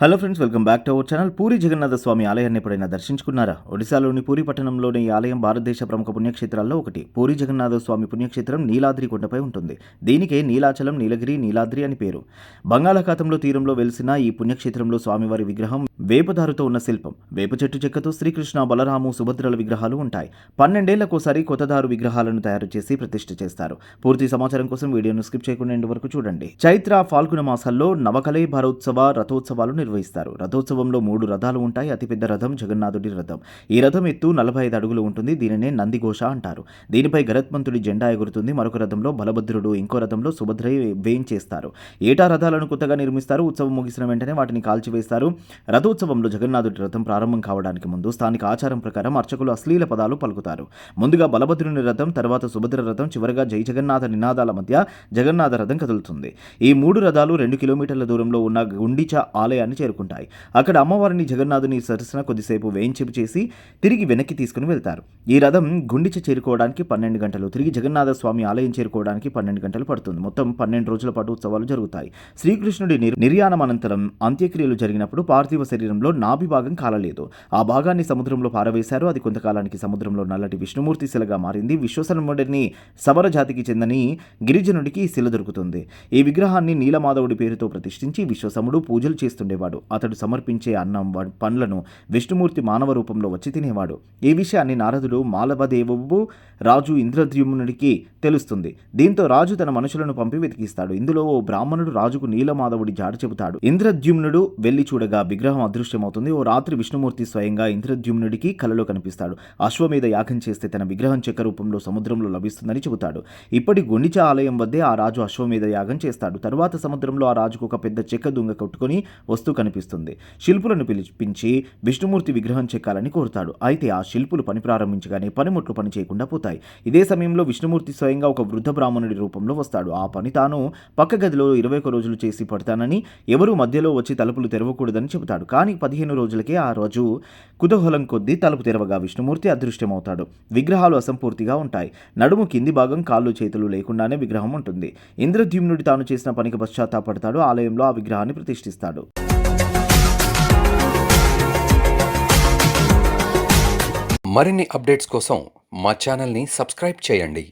Hello friends welcome back to our channel. Puri Jagannatha Swamy ఆలయాన్ని ఎప్పుడైనా దర్శించుకున్నారా? ఒడిశాలోని పూరి పట్టణంలోని ఈ ఆలయం భారతదేశ ప్రముఖ పుణ్యక్షేత్రాల్లో ఒకటి. పూరి జగన్నాథ స్వామి పుణ్యక్షేత్రం నీలాద్రి కొండపై ఉంటుంది. దీనికే నీలాచలం నీలగిరి నీలాద్రి అని పేరు. బంగాళాఖాతంలో తీరంలో వెలిసిన ఈ పుణ్యక్షేత్రంలో స్వామివారి విగ్రహం వేపదారుతో ఉన్న శిల్పం. వేప చెట్టు చెక్కతో శ్రీకృష్ణ బలరాము సుభద్రల విగ్రహాలు ఉంటాయి. పన్నెండేళ్ళకోసారి కొత్తదారు విగ్రహాలను తయారు చేసి ప్రతిష్ఠ చేస్తారు. పూర్తి సమాచారం కోసం వీడియోను స్కిప్ చేయకుండా ఎండ్ వరకు చూడండి. చైత్ర ఫాల్గుణ మాసాల్లో నవకలై భారోత్సవ రథోత్సవాలు నిర్వహిస్తారు. రథోత్సవంలో మూడు రథాలు ఉంటాయి. అతిపెద్ద రథం జగన్నాథుడి రథం. ఈ రథం ఎత్తు నలభై ఐదు అడుగులు ఉంటుంది. దీనినే నందిఘోష అంటారు. దీనిపై గరత్మంతుడి జెండా ఎగురుతుంది. మరొక రథంలో బలభద్రుడు ఇంకో రథంలో సుభద్ర వేయించేస్తారు. ఏటా రథాలను కొత్తగా నిర్మిస్తారు. ఉత్సవం ముగిసిన వెంటనే వాటిని కాల్చివేస్తారు. రథోత్సవంలో జగన్నాథుడి రథం ప్రారంభం కావడానికి ముందు స్థానిక ఆచారం ప్రకారం అర్చకులు అశ్లీల పదాలు పలుకుతారు. ముందుగా బలభద్రుని రథం తర్వాత సుభద్ర రథం చివరగా జై జగన్నాథ నినాదాల మధ్య జగన్నాథ రథం కదులుతుంది. ఈ మూడు రథాలు రెండు కిలోమీటర్ల దూరంలో ఉన్న గుండిచ ఆలయాన్ని చేరుకుంటాయి. అక్కడ అమ్మవారిని జగన్నాథుని సరసన కొద్దిసేపు వేయించేపు చేసి తిరిగి వెనక్కి తీసుకుని వెళ్తారు. ఈ రథం గుండిచ చేరుకోవడానికి పన్నెండు గంటలు తిరిగి జగన్నాథ స్వామి ఆలయం చేరుకోవడానికి పన్నెండు గంటలు పడుతుంది. మొత్తం పన్నెండు రోజుల పాటు ఉత్సవాలు జరుగుతాయి. శ్రీకృష్ణుడి నిర్- నిర్యాణం అనంతరం అంత్యక్రియలు జరిగినప్పుడు పార్థివ శరీరంలో నాభి భాగం కాలలేదు. ఆ భాగాన్ని సముద్రంలో పారవేశారు. అది కొంతకాలానికి సముద్రంలో నల్లటి విష్ణుమూర్తి శిలగా మారింది. విశ్వసనముడిని సవర జాతికి చెందని గిరిజనుడికి ఈ శిల దొరుకుతుంది. ఈ విగ్రహాన్ని నీలమాధవుడి పేరుతో ప్రతిష్ఠించి విశ్వసముడు పూజలు చేస్తుండేవాడు. అతడు సమర్పించే అన్నం పండ్లను విష్ణుమూర్తి మానవ రూపంలో వచ్చి తినేవాడు. ఈ విషయాన్ని నారదుడు మాలవదేవువు రాజు ఇంద్రద్యుమ్నుడికి తెలుస్తుంది. దీంతో రాజు తన మనుషులను పంపి వెతికిస్తాడు. ఇందులో ఓ బ్రాహ్మణుడు రాజుకు నీలమాధవుడి జాడ చెబుతాడు. ఇంద్రద్యుమ్నుడు వెళ్ళి చూడగా విగ్రహం అదృశ్యమవుతుంది. ఓ రాత్రి విష్ణుమూర్తి స్వయంగా ఇంద్రద్యుమ్నుడికి కలలో కనిపిస్తాడు. అశ్వమేధ యాగం చేస్తే తన విగ్రహం చెక్క రూపంలో సముద్రంలో లభిస్తుందని చెబుతాడు. ఇప్పటి గుండిచ ఆలయం వద్దే ఆ రాజు అశ్వమేధ యాగం చేస్తాడు. తరువాత సముద్రంలో ఆ రాజుకు ఒక పెద్ద చెక్క దుంగ కొట్టుకొని వస్తూ కనిపిస్తుంది. శిల్పులను పిలిపించి విష్ణుమూర్తి విగ్రహం చెక్కాలని కోరుతాడు. అయితే ఆ శిల్పులు పని ప్రారంభించగానే పనిముట్లు పని చేయకుండా పోతాయి. ఇదే సమయంలో విష్ణుమూర్తి స్వయంగా ఒక వృద్ధ బ్రాహ్మణుడి రూపంలో వస్తాడు. ఆ పని తాను పక్క గదిలో ఇరవై ఒక రోజులు చేసి పడతానని ఎవరూ మధ్యలో వచ్చి తలుపులు తెరవకూడదని చెబుతాడు. కానీ పదిహేను రోజులకే ఆ రోజు కుతూహలం కొద్దీ తలుపు తెరవగా విష్ణుమూర్తి అదృశ్యమవుతాడు విగ్రహాలు అసంపూర్తిగా ఉంటాయి. నడుము కింది భాగం కాళ్ళు చేతులు లేకుండానే విగ్రహం ఉంటుంది. ఇంద్రద్యుమ్నుడి తాను చేసిన పనికి పశ్చాత్తాపడతాడు. ఆలయంలో ఆ విగ్రహాన్ని ప్రతిష్ఠిస్తాడు. మరిన్ని అప్డేట్స్ కోసం మా ఛానల్ని సబ్స్క్రైబ్ చేయండి.